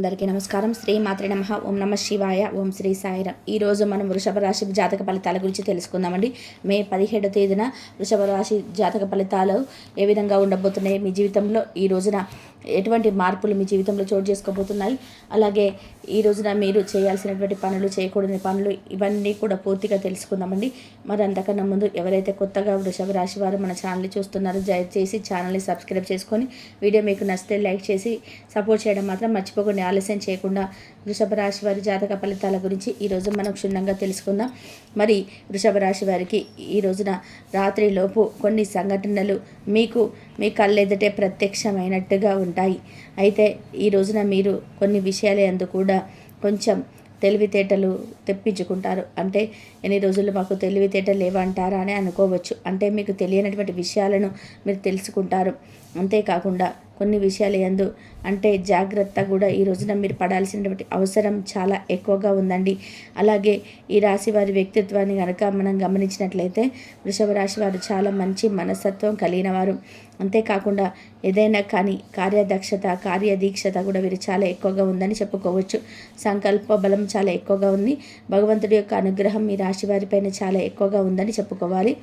అందరికీ నమస్కారం. శ్రీ మాత్రి నమ. ఓం నమ శివాయ. ఓం శ్రీ సాయిరం. ఈరోజు మనం వృషభ రాశి జాతక ఫలితాల గురించి తెలుసుకుందామండి. మే పదిహేడో తేదీన వృషభ రాశి జాతక ఫలితాలు ఏ విధంగా ఉండబోతున్నాయి మీ జీవితంలో? ఈ రోజున ఎటువంటి మార్పులు మీ జీవితంలో చోటు చేసుకోబోతున్నాయి? అలాగే ఈ రోజున మీరు చేయాల్సినటువంటి పనులు చేయకూడని పనులు ఇవన్నీ కూడా పూర్తిగా తెలుసుకుందామండి. మరి అంతకన్నా ముందు ఎవరైతే కొత్తగా వృషభ రాశి వారు మన ఛానల్ని చూస్తున్నారో దయచేసి ఛానల్ని సబ్స్క్రైబ్ చేసుకొని వీడియో మీకు నచ్చితే లైక్ చేసి సపోర్ట్ చేయడం మాత్రం మర్చిపోకుండా ఆలస్యం చేయకుండా వృషభ రాశి వారి జాతక ఫలితాల గురించి ఈరోజు మనం క్షుణ్ణంగా తెలుసుకుందాం. మరి వృషభ రాశి వారికి ఈ రోజున రాత్రిలోపు కొన్ని సంఘటనలు మీకు మీ కళ్ళెదుటే ప్రత్యక్షమైనట్టుగా ఉంటాయి. అయితే ఈ రోజున మీరు కొన్ని విషయాలే అందు కూడా కొంచెం తెలివితేటలు తెప్పించుకుంటారు. అంటే ఎన్ని రోజులు మాకు తెలివితేటలు లేవంటారా అని అనుకోవచ్చు. అంటే మీకు తెలియనటువంటి విషయాలను మీరు తెలుసుకుంటారు. అంతేకాకుండా కొన్ని విషయాలు ఎందు అంటే జాగ్రత్త కూడా ఈ రోజున మీరు పడాల్సినటువంటి అవసరం చాలా ఎక్కువగా ఉందండి. అలాగే ఈ రాశి వారి వ్యక్తిత్వాన్ని కనుక మనం గమనించినట్లయితే వృషభ రాశి వారు చాలా మంచి మనస్తత్వం కలిగిన వారు. అంతేకాకుండా ఏదైనా కానీ కార్యదక్షత కార్యదీక్షత కూడా వీరు చాలా ఎక్కువగా ఉందని చెప్పుకోవచ్చు. సంకల్ప బలం చాలా ఎక్కువగా ఉంది. భగవంతుడి యొక్క అనుగ్రహం ఈ రాశి వారిపైన చాలా ఎక్కువగా ఉందని చెప్పుకోవాలి.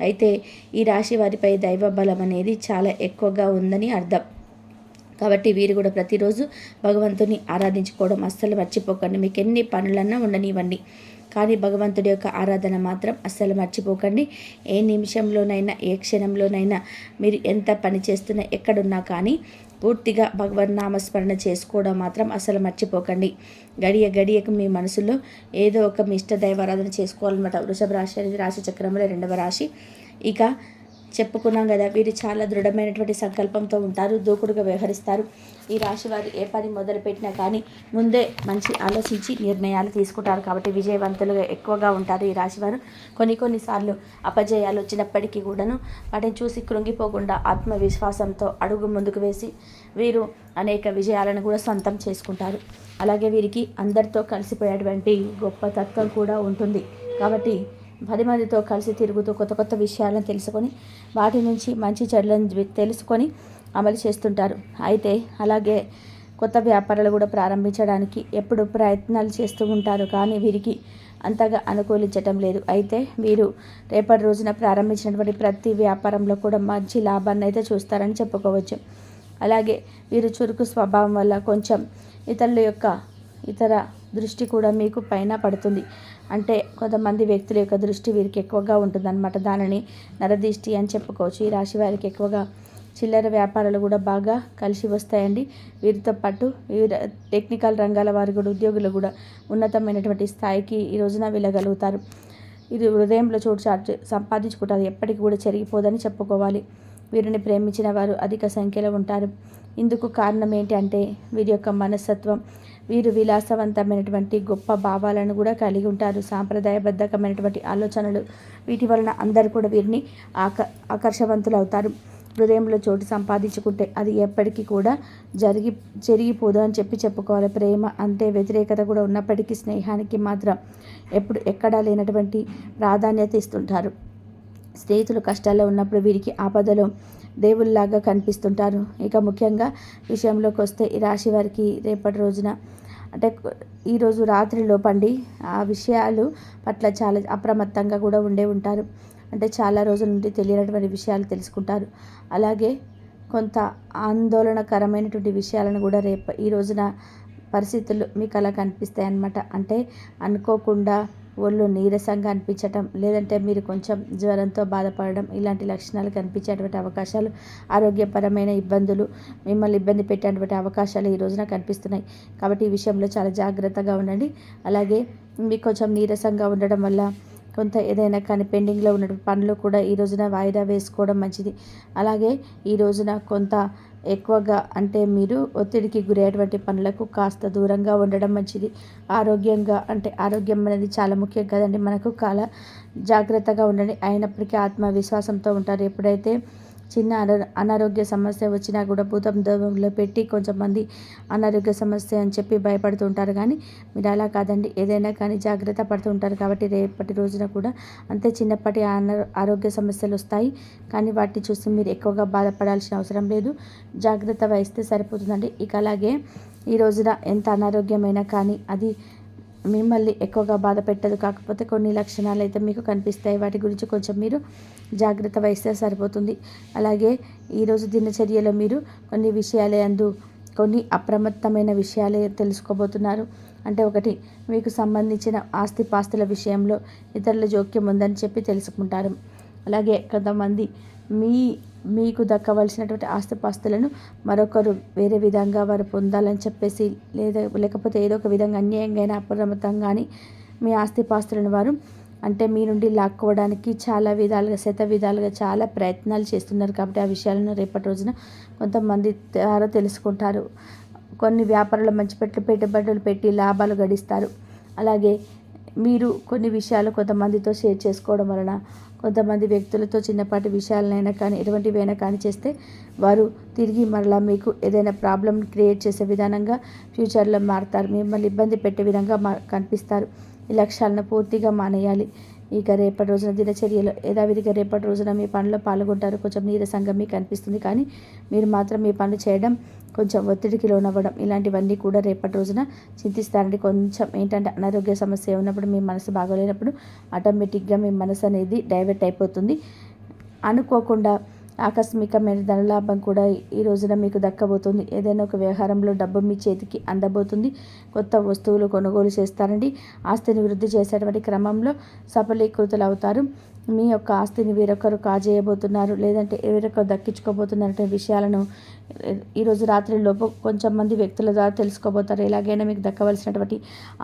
అయితే ఈ రాశి వారిపై దైవ బలం అనేది చాలా ఎక్కువగా ఉందని అర్థం. కాబట్టి వీరు కూడా ప్రతిరోజు భగవంతుని ఆరాధించుకోవడం అస్సలు మర్చిపోకండి. మీకు ఎన్ని పనులన్నా ఉండనివ్వండి. కానీ భగవంతుడి యొక్క ఆరాధన మాత్రం అస్సలు మర్చిపోకండి. ఏ నిమిషంలోనైనా ఏ క్షణంలోనైనా మీరు ఎంత పని చేస్తున్నా ఎక్కడున్నా కానీ పూర్తిగా భగవన్ నామస్మరణ చేసుకోవడం మాత్రం అసలు మర్చిపోకండి. గడియ గడియకు మీ మనసులో ఏదో ఒక మీ ఇష్ట దైవారాధన చేసుకోవాలన్నమాట. వృషభ రాశి అనేది రాశి చక్రంలో రెండవ రాశి. ఇక చెప్పుకున్నాం కదా వీరు చాలా దృఢమైనటువంటి సంకల్పంతో ఉంటారు దూకుడుగా వ్యవహరిస్తారు. ఈ రాశి వారు ఏ పని మొదలుపెట్టినా కానీ ముందే మంచి ఆలోచించి నిర్ణయాలు తీసుకుంటారు కాబట్టి విజయవంతులుగా ఎక్కువగా ఉంటారు ఈ రాశి వారు. కొన్ని కొన్నిసార్లు అపజయాలు వచ్చినప్పటికీ కూడాను వాటిని చూసి కృంగిపోకుండా ఆత్మవిశ్వాసంతో అడుగు ముందుకు వేసి వీరు అనేక విజయాలను కూడా సొంతం చేసుకుంటారు. అలాగే వీరికి అందరితో కలిసిపోయేటువంటి గొప్ప తత్వం కూడా ఉంటుంది. కాబట్టి పది మందితో కలిసి తిరుగుతూ కొత్త కొత్త విషయాలను తెలుసుకొని వాటి నుంచి మంచి చెడులను తెలుసుకొని అమలు చేస్తుంటారు. అయితే అలాగే కొత్త వ్యాపారాలు కూడా ప్రారంభించడానికి ఎప్పుడు ప్రయత్నాలు చేస్తూ ఉంటారు కానీ వీరికి అంతగా అనుకూలించటం లేదు. అయితే వీరు రేపటి రోజున ప్రారంభించినటువంటి ప్రతి వ్యాపారంలో కూడా మంచి లాభాన్ని అయితే చూస్తారని చెప్పుకోవచ్చు. అలాగే వీరు చురుకు స్వభావం వల్ల కొంచెం ఇతరుల యొక్క ఇతర దృష్టి కూడా మీకు పైన పడుతుంది. అంటే కొంతమంది వ్యక్తుల యొక్క దృష్టి వీరికి ఎక్కువగా ఉంటుందన్నమాట. దానిని నరదృష్టి అని చెప్పుకోవచ్చు. ఈ రాశి వారికి ఎక్కువగా చిల్లర వ్యాపారాలు కూడా బాగా కలిసి వస్తాయండి. వీరితో పాటు వివిధ టెక్నికల్ రంగాల వారి కూడా ఉద్యోగులు కూడా ఉన్నతమైనటువంటి స్థాయికి ఈ రోజున వెళ్ళగలుగుతారు. ఇది హృదయంలో చోటు చాటు సంపాదించుకుంటారు ఎప్పటికీ కూడా చెరిగిపోదని చెప్పుకోవాలి. వీరిని ప్రేమించిన వారు అధిక సంఖ్యలో ఉంటారు. ఇందుకు కారణం ఏంటి అంటే వీరి యొక్క మనస్తత్వం వీరు విలాసవంతమైనటువంటి గొప్ప భావాలను కూడా కలిగి ఉంటారు. సాంప్రదాయబద్ధకమైనటువంటి ఆలోచనలు వీటి వలన అందరు కూడా వీరిని ఆక ఆకర్షవంతులు అవుతారు. హృదయంలో చోటు సంపాదించుకుంటే అది ఎప్పటికీ కూడా జరిగి జరిగిపోదు అని చెప్పి చెప్పుకోవాలి. ప్రేమ అంతే వ్యతిరేకత కూడా ఉన్నప్పటికీ స్నేహానికి మాత్రం ఎప్పుడు ఎక్కడా లేనటువంటి ప్రాధాన్యత ఇస్తుంటారు. స్నేహితులు కష్టాల్లో ఉన్నప్పుడు వీరికి ఆపదలో దేవుళ్ళలాగా కనిపిస్తుంటారు. ఇక ముఖ్యంగా విషయంలోకి వస్తే ఈ రాశి వారికి రేపటి రోజున అంటే ఈరోజు రాత్రిలో పండి ఆ విషయాలు పట్ల చాలా అప్రమత్తంగా కూడా ఉండే ఉంటారు. అంటే చాలా రోజుల నుండి తెలియనటువంటి విషయాలు తెలుసుకుంటారు. అలాగే కొంత ఆందోళనకరమైనటువంటి విషయాలను కూడా రేపు ఈ రోజున పరిస్థితులు మీకు అలా కనిపిస్తాయి అన్నమాట అంటే అనుకోకుండా ఒళ్ళు నీరసంగా అనిపించటం లేదంటే మీరు కొంచెం జ్వరంతో బాధపడడం ఇలాంటి లక్షణాలు కనిపించేటువంటి అవకాశాలు ఆరోగ్యపరమైన ఇబ్బందులు మిమ్మల్ని ఇబ్బంది పెట్టేటువంటి అవకాశాలు ఈ రోజున కనిపిస్తున్నాయి. కాబట్టి ఈ విషయంలో చాలా జాగ్రత్తగా ఉండండి. అలాగే మీకు కొంచెం నీరసంగా ఉండడం వల్ల కొంత ఏదైనా కానీ పెండింగ్లో ఉన్న పనులు కూడా ఈ రోజున వాయిదా వేసుకోవడం మంచిది. అలాగే ఈ రోజున కొంత ఎక్కువగా అంటే మీరు ఒత్తిడికి గురయ్యేటువంటి పనులకు కాస్త దూరంగా ఉండడం మంచిది. ఆరోగ్యంగా అంటే ఆరోగ్యం అనేది చాలా ముఖ్యం కదండి. మనకు చాలా జాగ్రత్తగా ఉండండి. అయినప్పటికీ ఆత్మవిశ్వాసంతో ఉంటారు. ఎప్పుడైతే చిన్న అనారోగ్య సమస్య వచ్చినా కూడా భూతం దూరంలో పెట్టి కొంచెం మంది అనారోగ్య సమస్య అని చెప్పి భయపడుతుంటారు కానీ మీరు అలా కాదండి. ఏదైనా కానీ జాగ్రత్త పడుతుంటారు కాబట్టి రేపటి రోజున కూడా అంతే చిన్నప్పటి ఆరోగ్య సమస్యలు వస్తాయి. కానీ వాటిని చూసి మీరు ఎక్కువగా బాధపడాల్సిన అవసరం లేదు. జాగ్రత్త వహిస్తే సరిపోతుందండి. ఇక అలాగే ఈ రోజున ఎంత అనారోగ్యమైనా కానీ అది మిమ్మల్ని ఎక్కువగా బాధ పెట్టదు. కాకపోతే కొన్ని లక్షణాలు అయితే మీకు కనిపిస్తాయి. వాటి గురించి కొంచెం మీరు జాగ్రత్త వహిస్తే సరిపోతుంది. అలాగే ఈరోజు దినచర్యలో మీరు కొన్ని విషయాలే అందు కొన్ని అప్రమత్తమైన విషయాలే తెలుసుకోబోతున్నారు. అంటే ఒకటి మీకు సంబంధించిన ఆస్తి పాస్తుల విషయంలో ఇతరుల జోక్యం ఉందని చెప్పి తెలుసుకుంటారు. అలాగే కొంతమంది మీ మీకు దక్కవలసినటువంటి ఆస్తిపాస్తులను మరొకరు వేరే విధంగా వారు పొందాలని చెప్పేసి లేదా లేకపోతే ఏదో ఒక విధంగా అన్యాయంగా అయినా అప్రమత్తంగా కానీ మీ ఆస్తిపాస్తులను వారు అంటే మీ నుండి లాక్కోవడానికి చాలా విధాలుగా శత విధాలుగా చాలా ప్రయత్నాలు చేస్తున్నారు కాబట్టి ఆ విషయాలను రేపటి రోజున కొంతమంది ద్వారా తెలుసుకుంటారు. కొన్ని వ్యాపారాలు మంచి పెట్టి పెట్టుబడులు పెట్టి లాభాలు గడిస్తారు. అలాగే మీరు కొన్ని విషయాలు కొంతమందితో షేర్ చేసుకోవడం వలన కొంతమంది వ్యక్తులతో చిన్నపాటి విషయాలనైనా కానీ ఎటువంటివైనా కానీ చేస్తే వారు తిరిగి మరలా మీకు ఏదైనా ప్రాబ్లం క్రియేట్ చేసే విధానంగా ఫ్యూచర్లో మారుతారు. మిమ్మల్ని ఇబ్బంది పెట్టే విధంగా మా కనిపిస్తారు. ఈ లక్ష్యాలను పూర్తిగా మానేయాలి. ఇక రేపటి రోజున దినచర్యలో యథావిధిగా రేపటి రోజున మీ పనిలో పాల్గొంటారు. కొంచెం నీరసంగా మీకు అనిపిస్తుంది. కానీ మీరు మాత్రం మీ పనులు చేయడం కొంచెం ఒత్తిడికి లోనవ్వడం ఇలాంటివన్నీ కూడా రేపటి రోజున చింతిస్తారండి. కొంచెం ఏంటంటే అనారోగ్య సమస్య ఉన్నప్పుడు మీ మనసు బాగోలేనప్పుడు ఆటోమేటిక్గా మీ మనసు అనేది డైవర్ట్ అయిపోతుంది. అనుకోకుండా ఆకస్మికమైన ధనలాభం కూడా ఈ రోజున మీకు దక్కబోతుంది. ఏదైనా ఒక వ్యవహారంలో డబ్బు మీ చేతికి అందబోతుంది. కొత్త వస్తువులు కొనుగోలు చేస్తారండి. ఆస్తిని వృద్ధి చేసేటువంటి క్రమంలో సఫలీకృతులు అవుతారు మీ యొక్క ఆస్తిని వేరొకరు కాజేయబోతున్నారు. లేదంటే వేరొకరు దక్కించుకోబోతున్నటువంటి విషయాలను ఈరోజు రాత్రి లోపు కొంచెం మంది వ్యక్తుల ద్వారా తెలుసుకోబోతారు. ఎలాగైనా మీకు దక్కవలసినటువంటి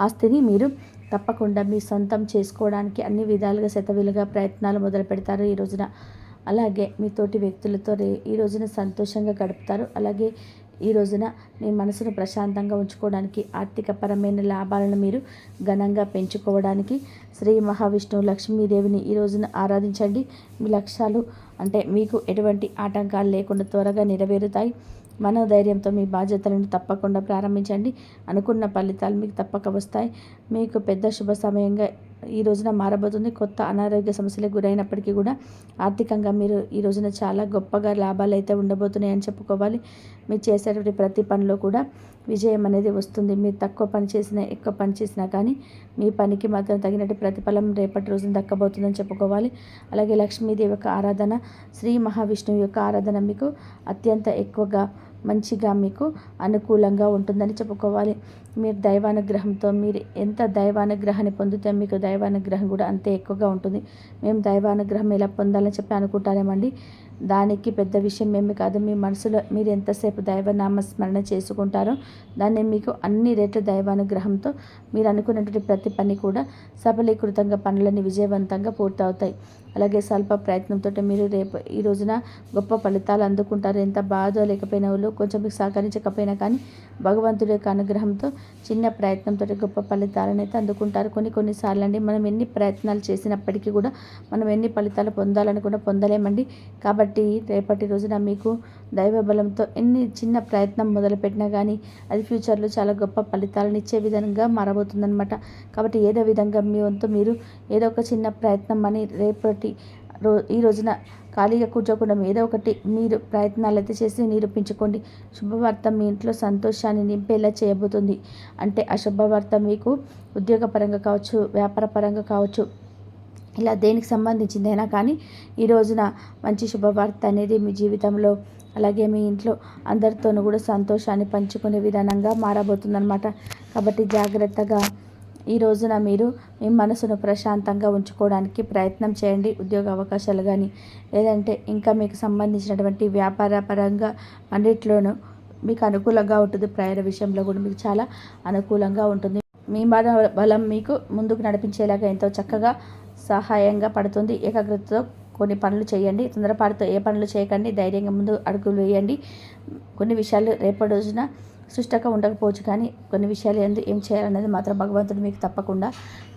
ఆస్తిని మీరు తప్పకుండా మీ సొంతం చేసుకోవడానికి అన్ని విధాలుగా శతవిలుగా ప్రయత్నాలు మొదలు పెడతారు ఈ రోజున. అలాగే మీ తోటి వ్యక్తులతో రే ఈ రోజున సంతోషంగా గడుపుతారు. అలాగే ఈ రోజున మీ మనసును ప్రశాంతంగా ఉంచుకోవడానికి ఆర్థికపరమైన లాభాలను మీరు ఘనంగా పెంచుకోవడానికి శ్రీ మహావిష్ణువు లక్ష్మీదేవిని ఈ రోజున ఆరాధించండి. మీ లక్ష్యాలు అంటే మీకు ఎటువంటి ఆటంకాలు లేకుండా త్వరగా నెరవేరుతాయి. మనోధైర్యంతో మీ బాధ్యతలను తప్పకుండా ప్రారంభించండి. అనుకున్న ఫలితాలు మీకు తప్పక వస్తాయి. మీకు పెద్ద శుభ సమయంగా ఈ రోజున మారబోతుంది. కొత్త అనారోగ్య సమస్యలకు గురైనప్పటికీ కూడా ఆర్థికంగా మీరు ఈ రోజున చాలా గొప్పగా లాభాలు అయితే ఉండబోతున్నాయని చెప్పుకోవాలి. మీరు చేసేటువంటి ప్రతి పనిలో కూడా విజయం అనేది వస్తుంది. మీరు తక్కువ పని చేసినా ఎక్కువ పని చేసినా కానీ మీ పనికి మాత్రం తగినట్టు ప్రతిఫలం రేపటి రోజున దక్కబోతుందని చెప్పుకోవాలి. అలాగే లక్ష్మీదేవి యొక్క ఆరాధన శ్రీ మహావిష్ణువు యొక్క ఆరాధన మీకు అత్యంత ఎక్కువగా మంచిగా మీకు అనుకూలంగా ఉంటుందని చెప్పుకోవాలి. మీరు దైవానుగ్రహంతో మీరు ఎంత దైవానుగ్రహాన్ని పొందితే మీకు దైవానుగ్రహం కూడా అంతే ఎక్కువగా ఉంటుంది. మేము దైవానుగ్రహం ఎలా పొందాలని చెప్పి అనుకుంటారేమండి దానికి పెద్ద విషయం ఏమి కాదు. మీ మనసులో మీరు ఎంతసేపు దైవనామస్మరణ చేసుకుంటారో దాన్ని మీకు అన్ని రేట్ల దైవానుగ్రహంతో మీరు అనుకున్నటువంటి ప్రతి పని కూడా సఫలీకృతంగా పనులన్నీ విజయవంతంగా పూర్తవుతాయి. అలాగే స్వల్ప ప్రయత్నంతో మీరు రేపు ఈ రోజున గొప్ప ఫలితాలు అందుకుంటారు. ఎంత బాధ లేకపోయినా వాళ్ళు కొంచెం మీకు సహకరించకపోయినా కానీ భగవంతుడి యొక్క అనుగ్రహంతో చిన్న ప్రయత్నంతో గొప్ప ఫలితాలను అయితే అందుకుంటారు. కొన్ని కొన్నిసార్లు అండి మనం ఎన్ని ప్రయత్నాలు చేసినప్పటికీ కూడా మనం ఎన్ని ఫలితాలు పొందాలని కూడా పొందలేమండి. కాబట్టి రేపటి రోజున మీకు దైవ బలంతో ఎన్ని చిన్న ప్రయత్నం మొదలుపెట్టినా కానీ అది ఫ్యూచర్లో చాలా గొప్ప ఫలితాలను ఇచ్చే విధంగా మారబోతుందనమాట కాబట్టి ఏదో విధంగా మీ వంతు మీరు ఏదో ఒక చిన్న ప్రయత్నం అని రేపటి రో ఈ రోజున ఖాళీగా కూర్చోకుండా ఏదో ఒకటి మీరు ప్రయత్నాలు అయితే చేసి నిరూపించుకోండి. శుభవార్త మీ ఇంట్లో సంతోషాన్ని నింపేలా చేయబోతుంది. అంటే ఆ శుభవార్త మీకు ఉద్యోగపరంగా కావచ్చు వ్యాపార పరంగా కావచ్చు ఇలా దేనికి సంబంధించిందైనా కానీ ఈ రోజున మంచి శుభవార్త అనేది మీ జీవితంలో అలాగే మీ ఇంట్లో అందరితోనూ కూడా సంతోషాన్ని పంచుకునే విధానంగా మారబోతుందన్నమాట. కాబట్టి జాగ్రత్తగా ఈ రోజున మీరు మీ మనసును ప్రశాంతంగా ఉంచుకోవడానికి ప్రయత్నం చేయండి. ఉద్యోగ అవకాశాలు కానీ లేదంటే ఇంకా మీకు సంబంధించినటువంటి వ్యాపార పరంగా అన్నిట్లోనూ మీకు అనుకూలంగా ఉంటుంది. ప్రయాణ విషయంలో కూడా మీకు చాలా అనుకూలంగా ఉంటుంది. మీ మన బలం మీకు ముందుకు నడిపించేలాగా ఎంతో చక్కగా సహాయంగా పడుతుంది. ఏకాగ్రతతో కొన్ని పనులు చేయండి. తొందరపాటుతో ఏ పనులు చేయకండి. ధైర్యంగా ముందు అడుగులు వేయండి. కొన్ని విషయాలు రేపటి రోజున సుష్టంగా ఉండకపోవచ్చు కానీ కొన్ని విషయాలు ఎందు ఏం చేయాలనేది మాత్రం భగవంతుడు మీకు తప్పకుండా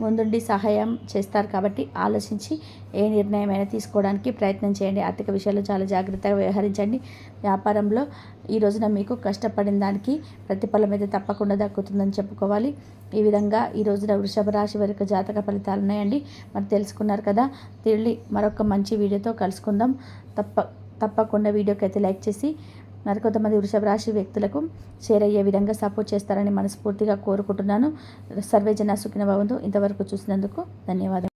ముందుండి సహాయం చేస్తారు కాబట్టి ఆలోచించి ఏ నిర్ణయమైనా తీసుకోవడానికి ప్రయత్నం చేయండి. ఆర్థిక విషయాల్లో చాలా జాగ్రత్తగా వ్యవహరించండి. వ్యాపారంలో ఈ రోజున మీకు కష్టపడిన దానికి ప్రతిఫలం అయితే తప్పకుండా దక్కుతుందని చెప్పుకోవాలి. ఈ విధంగా ఈ రోజున వృషభ రాశి వరకు జాతక ఫలితాలు ఉన్నాయండి. మరి తెలుసుకున్నారు కదా తిరిగి మరొక మంచి వీడియోతో కలుసుకుందాం. తప్ప తప్పకుండా వీడియోకి అయితే లైక్ చేసి మరికొంతమంది వృషభ రాశి వ్యక్తులకు షేర్ అయ్యే విధంగా సపోర్ట్ చేస్తారని మనస్ఫూర్తిగా కోరుకుంటున్నాను. సర్వేజన సుఖిన భవంతు. ఇంతవరకు చూసినందుకు ధన్యవాదాలు